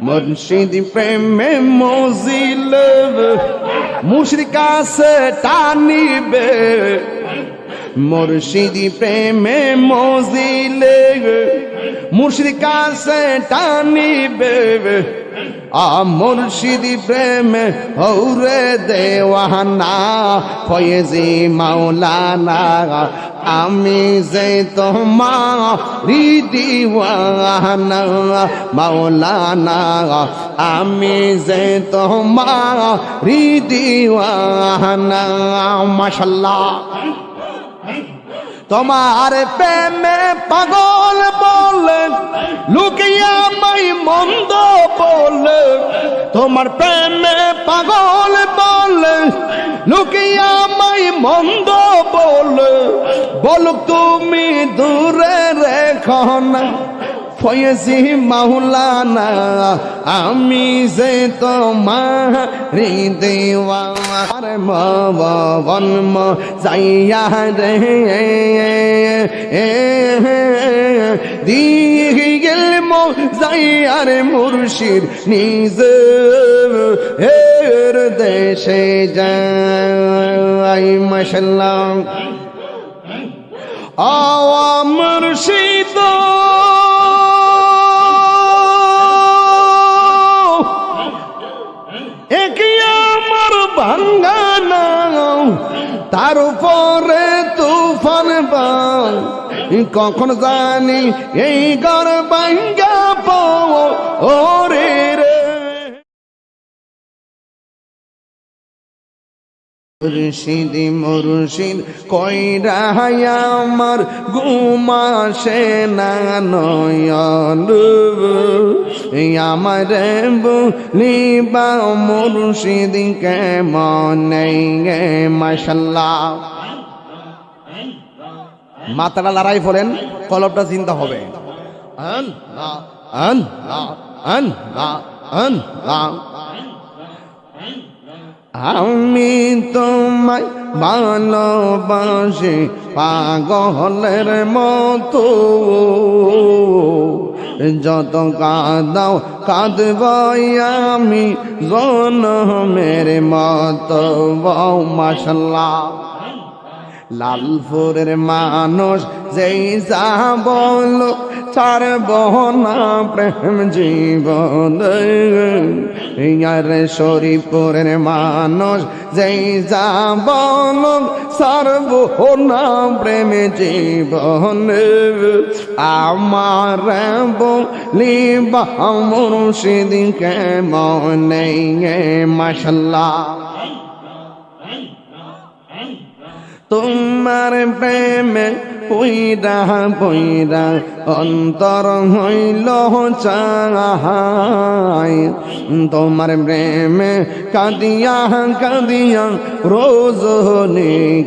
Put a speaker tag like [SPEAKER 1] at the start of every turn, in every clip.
[SPEAKER 1] মুর্শিদ প্রেমে মজিল মুর্শিদ কাছে টানিবে। মুর্শিদি প্রেমে মজিল মুর্শিদ কাছে টানিবে। আ মুর্শিদি প্রেমে হৌরে দেওয়ানা, ফয়েজি মাওলানা, আমি যে তোমারি দিওয়ানা, মাওলানা, আমি যে তোমারি দিওয়ানা, মাশাল্লাহ। তোমার প্রেমে পাগল বলে লুকিয়া মাই মন্দ বলে তোমার প্রেমে পাগল বলে লুকিয়া মাই মন্দ বলে বলুক তুমি দূরে রেখো না। ফয়েজি মাওলানা, আমি যে তোমার দেওয়ার মন যাইয়া রে দিয়ে গেল যাইয়ার মুর্শিদ নিজ এর দেশে যাই মশাল্লাহ আওয়া মুর্শিদ তার উপরে তুফান বাং কখন জানি এই গর বাঙ্গা পাও ওরে মুর্শিদ মুর্শিদ, কইরা আমার ঘুমাসে না নয়ন। আমার বলিবা মুর্শিদ কেমন গে মাসাল্লাহ মাথাটা লড়াই ফোলেন কলবটা চিন্তা হবে। আন না আন না আন আন আমি তোমায় ভালোবাসি পাগলের মতো। যত কাঁদাও কাঁদবাই আমি জনমের মতো। মশলা লালপুরের মানুষ যেই যা বল, ছাড়ব না প্রেম জীবন। ইয়ার শরীপুরের মানুষ যেই যা বল, ছাড়ব না প্রেম জীবন। আমার বলিবা মুর্শিদিকে মনে মাসাল্লাহ তোমার প্রেমে পইরা পইরা অন্তর হইল চাহাই। তোমার প্রেমে কাঁদিয়া কাঁদিয়া রোজ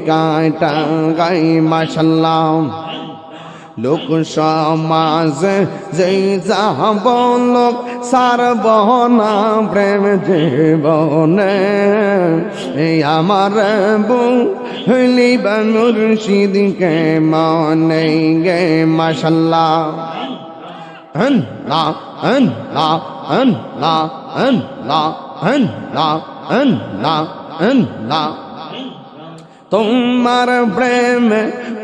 [SPEAKER 1] কাটা গাই মাসাল্লাহ লোক সমাজ, যেই যাব লোক সারবনা প্রেম জীবনে। আমার বলি মুর্শিদকে মনে গে মাসাল্লাহ হন না হন না হন না হন না হন না হন না হন না তোমার প্রেম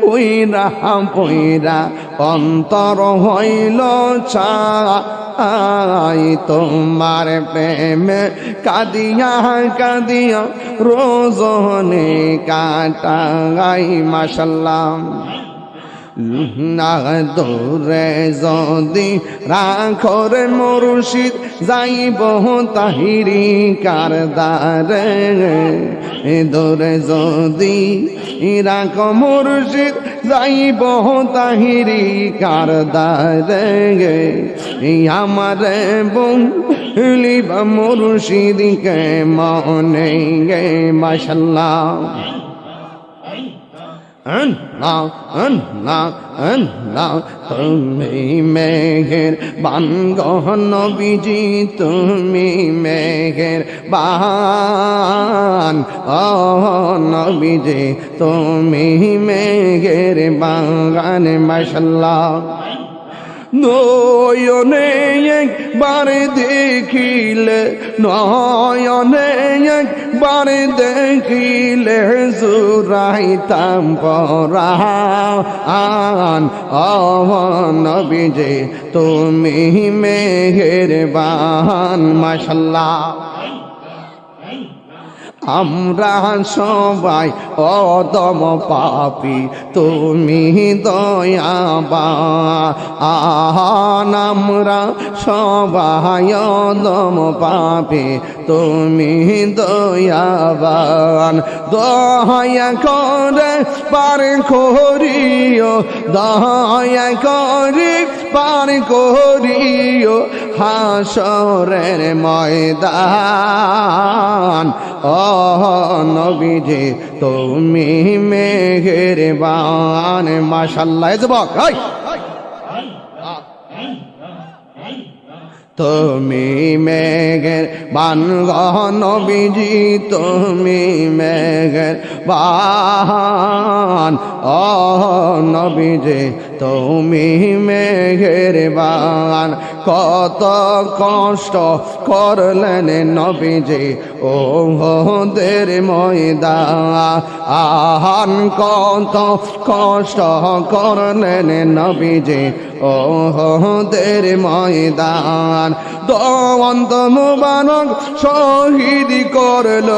[SPEAKER 1] উইরা পইরা অন্তর হইল চাই তোমার প্রেম কাদিয়া কাদিয়া রোজনে কাটাই মাসাল্লাম না দূরে যদি রাখরে মুর্শিদ যাইব তাহিরি কারদারে। দূরে যদি রাখ মুর্শিদ যাইব তাহিরি কারদারে। আমার বলিব মুর্শিদকে মনে গে মাসাল্লাহ তুমি মেঘের বানগহ বিজি তুমি মেঘের বান। নবীজি তুমি মেঘের বাগান মাসাল্লাহ নয়নে একবার দেখিলে নয়নে একবার দেখিলে জুরাইতাম পরান নবী যে তুমি মেহের বান মশলা আমরা সবাই অদম পাপি, তুমি দয়াবান। আমরা সবাই অদম পাপি, তুমি দয়াবান। দয়া করে পার করিও, দয়া করে পার করিও হাসরের ময়দান। ও নবীজি, তুমি মেহেরবান, মাশাল্লাহ। যুবক, এই। তুমি মেঘের বান নবীজি, তুমি মেঘের বান ও নবীজি তুমি মেঘের বান কত কষ্ট করলেন নবীজি। ও দের ময়দা আহান কত কষ্ট করলেন নবীজি। ও দের ময়দান দন্ত মুবারক শহীদ করল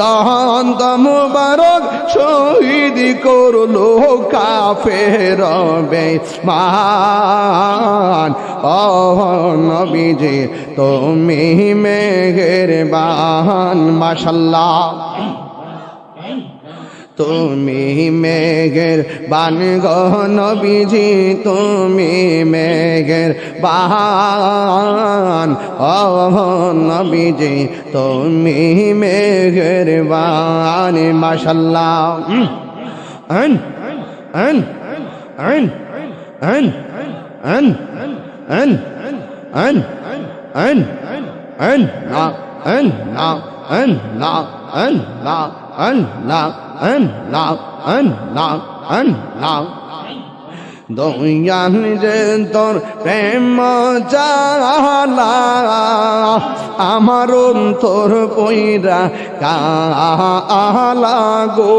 [SPEAKER 1] দন্ত মুবারক শহীদ করল কাফের বে মান নবীজি, তুমি মেঘের বান মাশাল্লাহ তুমি মেঘের বান নবীজি, তুমি মেঘের বান ও নবীজি, তুমি মেঘের বান মাশাল্লাহ আন আন আন আন। আন আন আন আন আন না আন না আন না আন না আন না আন না আন না আন না দয়াল রে তোর প্রেম জালা, আমার তোর পইরা কালা গো।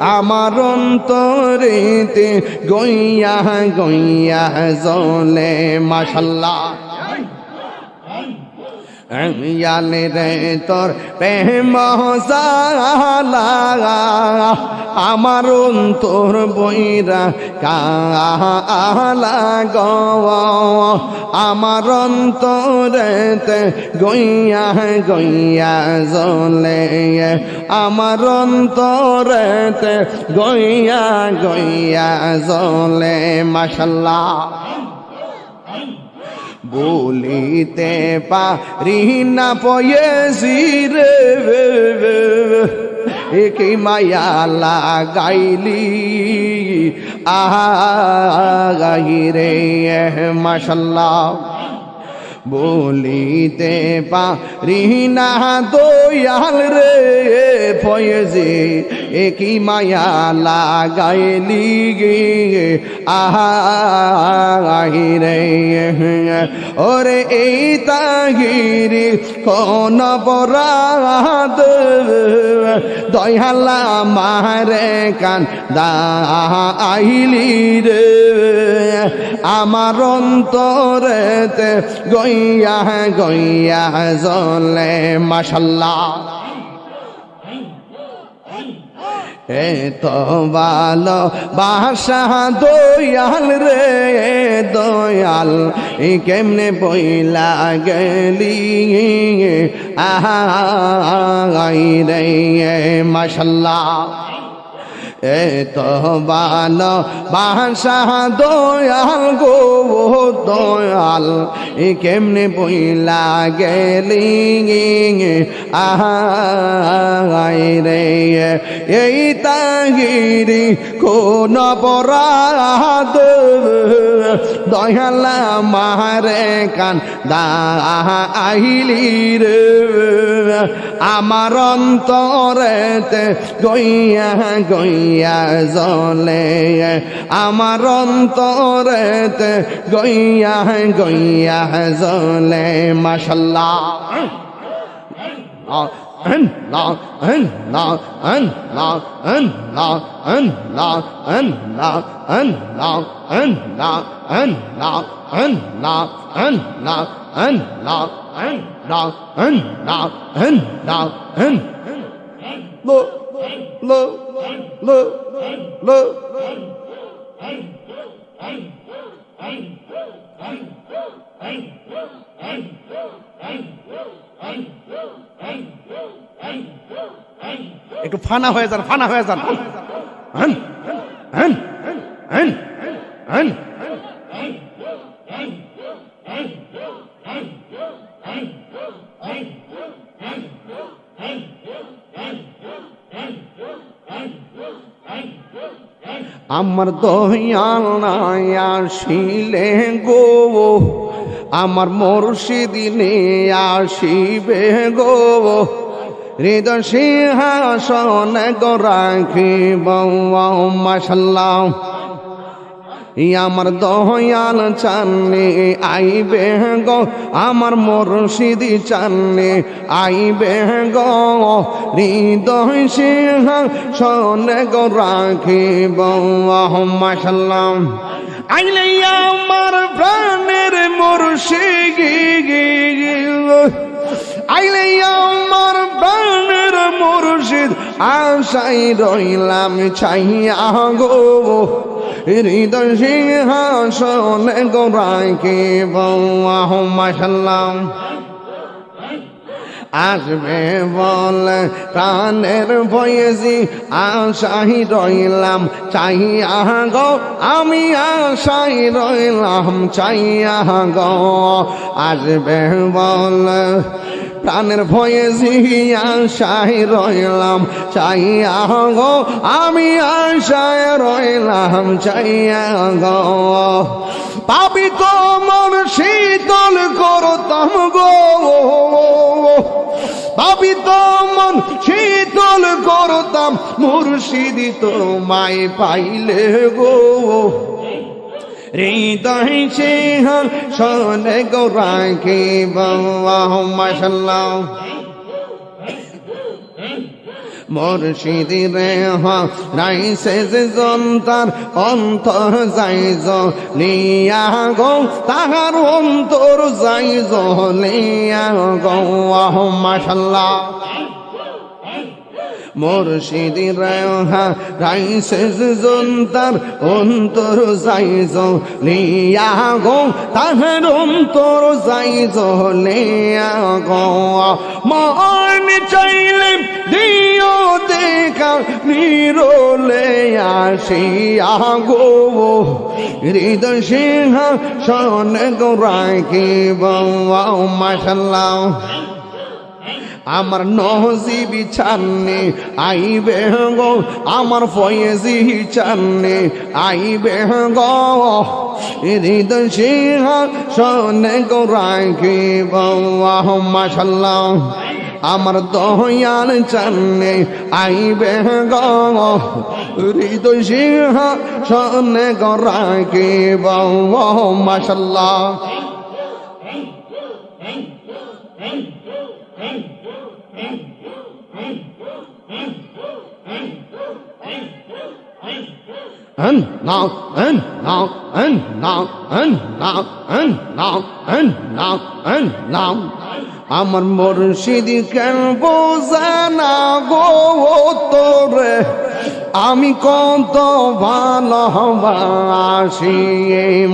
[SPEAKER 1] আমার অন্তরেতে গইয়া গইয়া জলে মাশাল্লাহ। ইয়ালে রে তোর প্রেম আমার অন্তর বইরা কালা গ। আমার অন্তরেতে গইয়া গইয়া জলে আমার অন্তরেতে গইয়া গইয়া জলে মাশাল্লাহ। বলিতে পারি না পয়েছি রে একে মায়া লাগাইলি। আহি রে মাসাল্লাহ বলিতে পারি না দয়াল রে, ফয়েজে, একই মায়া লাগাইলি গে আহি ওরে এই তাহিরি কোন বরাদ দয়ালা মারে কান দা আইলি রে। আমার অন্তরেতে গইয়া গইয়া জলে মাশাল্লাহ। এ তো ভালো বাসা দয়াল রে, দয়াল কেমনে বইলা গেলি? আহাই রে, মাশাল্লাহ। এ তো ভালো বাসা দয়াল গো দয়াল, এ কেমনে বইলা গেলি আহাই রে, এই তাহিরি কোন পরাদ দয়ালা মারে কান দা আইলি রে। আমার অন্তরেতে গইয়া গইয়া দিয়া জলে আমার অন্তরেতে গইয়া গইয়া জলে মাশাল্লাহ La en la en la en la en la en la en la en la en la en la en la en la en la en la en la en lo lo ল ল একটু ফানা হয়ে যান ফানা হয়ে যান হ্যাঁ হ্যাঁ হ্যাঁ হ্যাঁ হ্যাঁ আমার দয়াল নাই আসিলে গো। আমার মুর্শিদিনে আসিবে গো। হৃদয় সিংহাসন গো রাখিব মাসাল্লাহ আমার দয়াল চান্নে, আইবে গো, আমার মুর্শিদি চান্নে, আইবে গো, হৃদয় সিংহ সনে গো, রাখিব মাসাল্লাহ আইলে আমার প্রাণের মুর্শিদি, আইলে আমার প্রাণের মুর্শিদ আশাই রইলাম চাইয়া গো। হৃদয় সিংহাসন গোরাইকে বাহ মাসাল্লাম আসবে বলে প্রাণের বয়েছি আশাই রইলাম চাইয়া গো আমি আশাই রইলাম চাইয়া গো আসবে বলে প্রাণের ভয়ে আশায় রইলাম চাইয়া গো, আমি আশায় রইলাম চাইয়া গো। পাবি তো মন শীতল করতাম গো। পাবি তো মন শীতল করতাম, মুর্শিদি তো মাই পাইলে গো। হৃদয় সিংহ শোনে গৌরাকে বাহ মাসাল্লাহ মুর্শিদি রে জন্তার অন্তর যাইজ লিয়া গো, তাহার অন্তর যাইজ লিয়া গো, আহ মাসাল্লাহ মুর্শিদি রেহা রাইসে জন্তার অন্তর যাইজ লিয়া গো, তাহার অন্তর যাইজ লিয়া গো। মন চাইলে দিও দেখা, নিরোলে আসিয়া গো। হৃদয় সিংহ সন গো রাখিব মাসাল্লাহ আমার নহজিবি চান্নে আইবে গো আমার ফয়েজি চান্নে আইবে গো হৃদয় সিংহ সনে গো রাখিব মাসাল্লাহ আমার দয়াল চান্নে আইবে গো হৃদয় সিংহ সনে গো রাখিব মাসাল্লাহ and now and now and now and now and now and now and now আমার মুর্শিদি কেন বোঝানা গো তোরে আমি কত ভালোবাসি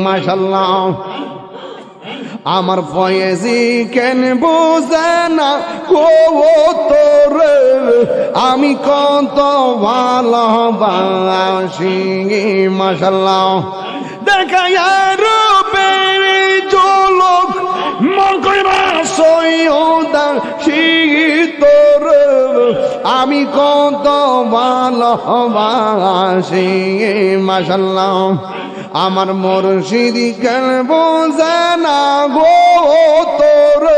[SPEAKER 1] মাসাল্লাহ আমার ফয়েজি কেন বোঝে না? গো তোরে, আমি কত ভালোবাসি মাসাল্লাহ দেখা রূপে চলক মকরা সৈয়দা শীতর আমি কত ভালোবাসি মাসাল্লাহ আমার মুর্শিদি কেন বোঝে না গো তোর?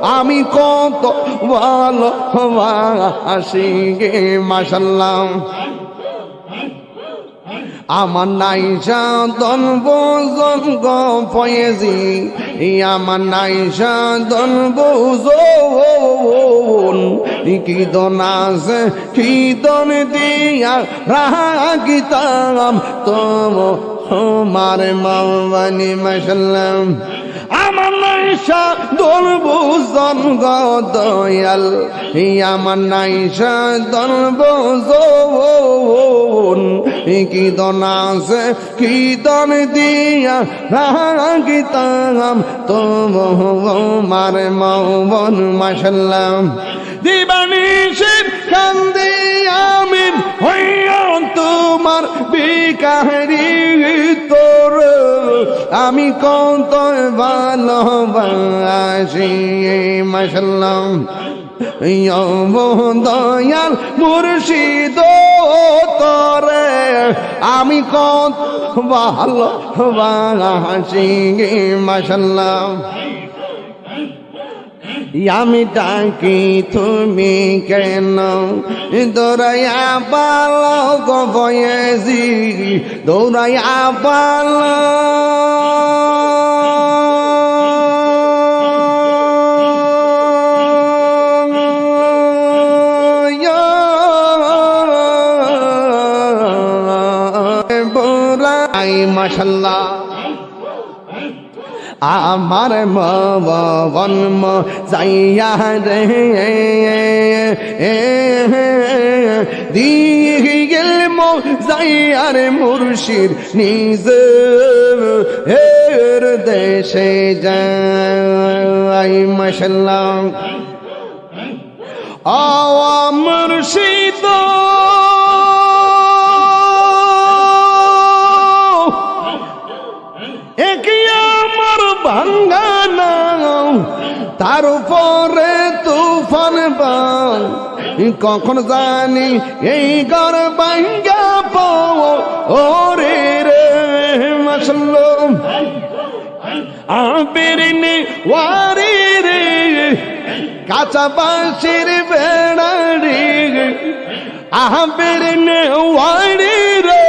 [SPEAKER 1] আমি কত ভালোবাসি গে মাসাল্লাহ আমার নাই সাধন বোজন গো ফয়েজি, আমার নাই সাধন বোজন কি দন দিয়া রাগিতাম তোম তোমার মাওয়ানি মাসাল্লাম আমার নাইসা দোল বুজন গদয়াল আমার নাইসা কি দন আছে, কি দন দিয়া রাগিতাম। তোমার মাওয়ান মাসাল্লাম দিবানিসের কান্দি আমি হইয়া তোমার বিকারি তোর আমি কত ভালোবাসি মাসাল্লাম দয়াল মুর্শিদ তরে আমি কত ভালোবাসি মাসাল্লাম আমি ডাকি তুমি কেন? দৌড়াইয়া পাল গয়েছি দৌড়াইয়া পাল মাসাল্লাহ আমার মন যাইয়া রে। দিয়ে গেল যাইয়ার মুর্শিদ নিজ হের দেশে যাই মশাল্লাহ আওয়া মুর্শিদ তার উপরে তুফান বাং কখন জানি এই গর ভাঙ্গা পাও ওরে রে মাসলুম। আবিরিনি ওয়ারি রে, কাঁচা বাঁশের বেড়ারি আবিরিনি ওয়ারি রে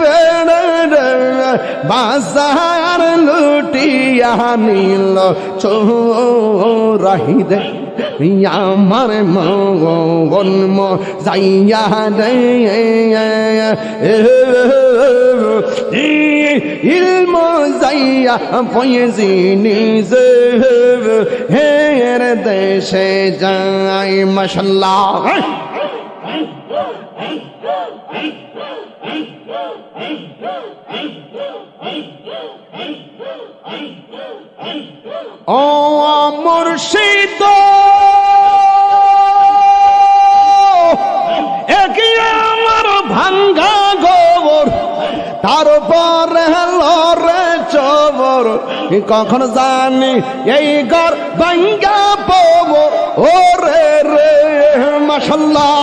[SPEAKER 1] বেড়ারে বাজার লুটিয়া নিল। চোরাহি দে আমার মন যাইয়া রে ইলম যাইয়া পয়েছি নিজে। হের দেশে যাই মশাল্লাহ। ও মুর্শিদ একই আমার ভাঙ্গা গোবর, তার উপরে লরে চবর। কখন জানি এই ঘর ভাঙ্গা পব। ও রে রে মাসাল্লাহ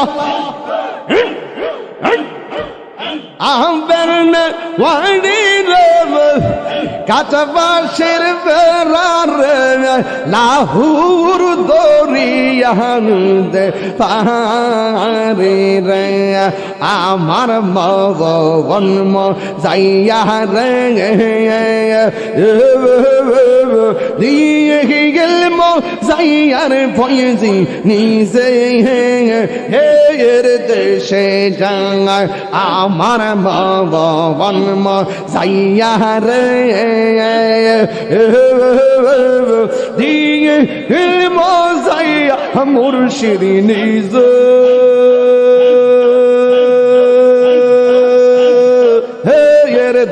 [SPEAKER 1] বাঁশের বেড়ারে লাহুর দরিয়ান দে পারি রে, আমার মগন ম যাইয়া রে দিয়ে গেল ম যাইয়ার পয়েছি নিজে, হে এর দেশে যাঙা আমার মগন ম যাইয়া রে। দিয়ে মজাইয়া মুর্শিদ নিজ।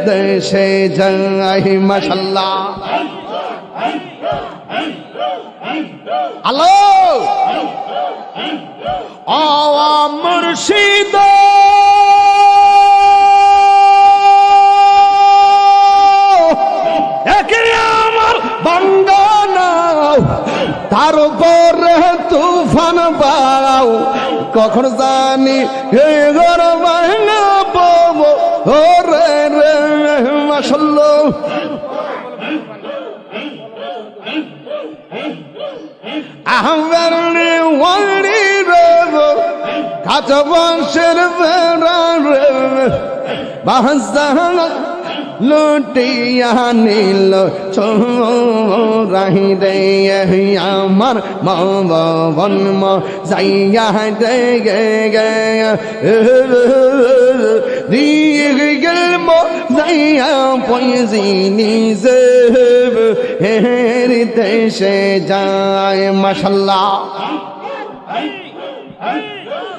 [SPEAKER 1] দেশে যাই আলো আওয়া মুর্শিদ। একে আমার বঙ্গানা তার উপর তুফান বাড়াও। কখন জানি হে গরম ভাঙা পাব। ও চবাসের বাহসান লুটিয়া নীল ছোরাই রে। আমার মন মাইয়া দে গে গে। দিয়ে গেল মাইয়া সে যায় মশাল্লা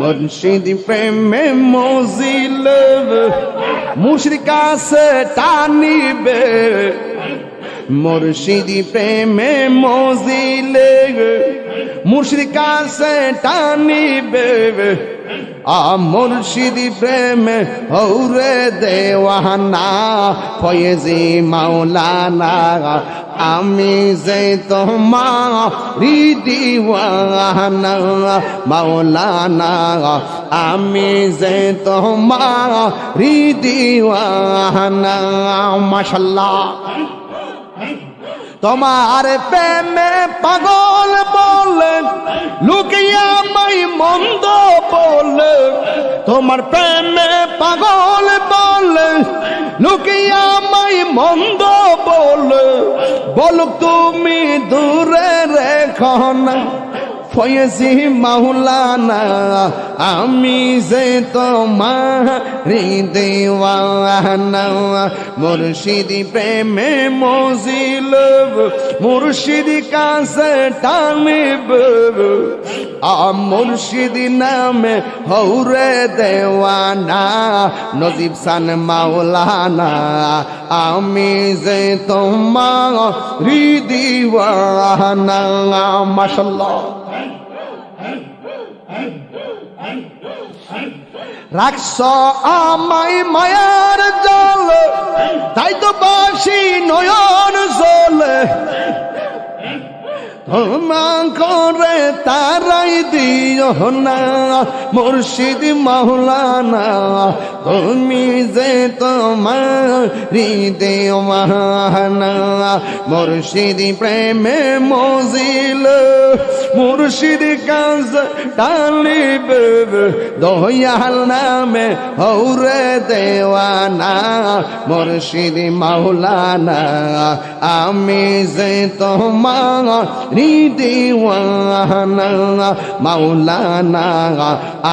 [SPEAKER 1] মুর্শিদ প্রেমে মজিল মুর্শিদ কাছে টানিবে মুর্শিদ প্রেমে মজিল মুর্শিদ কাছে টানিবে মুর্শিদি প্রেমে হৌরে দেওয়ানা, ফয়েজি মাওলানা, আমি যে তোমার দিওয়ানা, মাওলানা, আমি যে তোমার দিওয়ানা, মাশাল্লাহ। তোমার প্রেমে পাগল বলে, লুকিয়া মাই মন্দ বলে। তোমার প্রেমে পাগল বলে, লুকিয়া মাই মন্দ বলে। বলুক তুমি দূরে রেখ না ফয়েজি মাওলানা, আমি যে তোমার দেওয়ানা, মুর্শিদি প্রেমে মজিল মুর্শিদি কাছে টানিব, আ মুর্শিদি নামে হৌরে দেওয়ানা, নজিব সান মাওলানা, আমি যে তোমার দিওয়ানা, মাশাল্লাহ। রাখছ আমায় মায়ার জল তাই তো বাসি নয়ন জল। ক্ষমা করে তারাই দিও না, মুর্শিদ মাওলানা, তুমি যে তোমার দেওয়ানা, মুর্শিদ প্রেমে মজিল, মুর্শিদ কাজ টালিব দয়াল নামে হৌরে দেওয়ানা, মুর্শিদ মাওলানা, আমি যে তোমার দিওয়ানা মাওলানা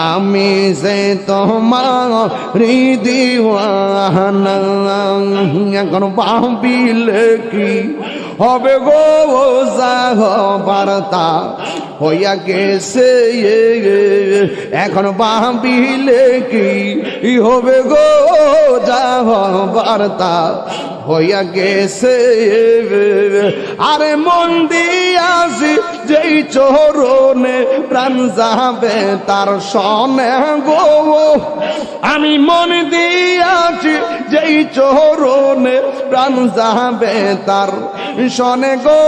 [SPEAKER 1] আমি যে তোমার দিওয়ানা কোনো বাবিল কি হবে গো বার্তা হইয়া গেছে এখন ভাবিলে কি হবে গো যাহ বার্তা হইয়া গেছে আরে মন দিয়াছি যেই চোরনে প্রাণ যাবে তার সনে গো। আমি মন দিয়াছি চোরনে প্রাণ যাবে তার। সনে গো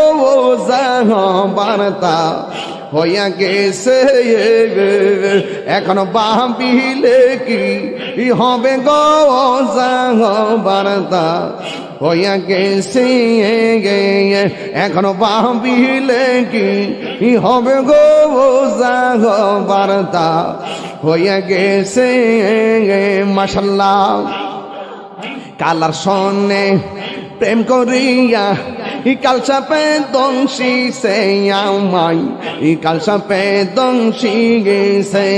[SPEAKER 1] বার্তা হইয়া গেছে এখন বাবিলে কি হবে গো বার্তা হইয়া গেছে এখন বাবিলে কি হবে গো বার্তা হইয়া গেছে মাসাল্লাহ কালার সনে প্রেম করিয়া ইকাল সাপে দংশি সে আমাই। ইকাল সাপে দংশি গে সে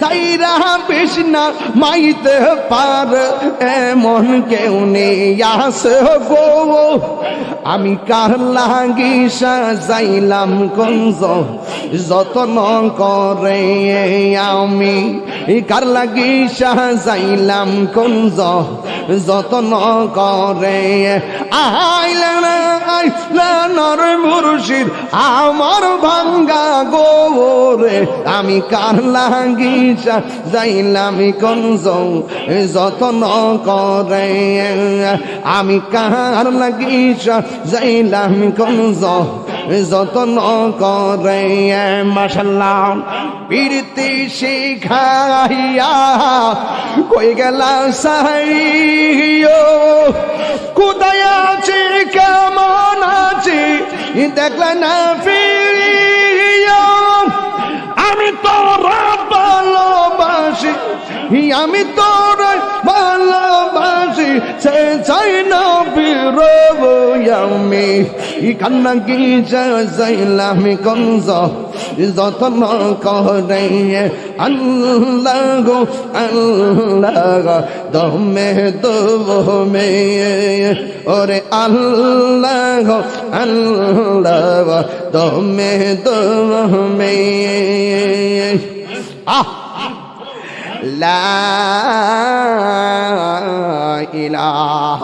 [SPEAKER 1] সাই রাহা বিষ্ণা মাইতে পার, এমন কেউ নেই আস গো। আমি কার লাগি সাজাইলাম কঞ্জ যতন করে আমি। কার লাগি সাজাইলাম কঞ্জ যতন করে আহ আইলেন মুর্শিদ, আমার ভাঙ্গা গোরে আমি কার লাগি যাইলাম কুঞ্জ যতন করে। আমি কার লাগি যাইলাম কুঞ্জ যতন করে মাসাল্লাহ প্রীতি শিখাইয়া কই গেলা সাইও কোথায় আছে, কেমন আছে? দেখলে না ফিরিয়া আমি তোরা ভালোবাসি, আমি তোর ভালোবাসি, সে চাই না বিরব আমি কান্না কি যাইলাম কঞ্জ যতন করে আল্লাহ গো আল্লাহ দমে দমে ওরে আল্লাহ গো আল্লাহ দমে দমে আহ لا إله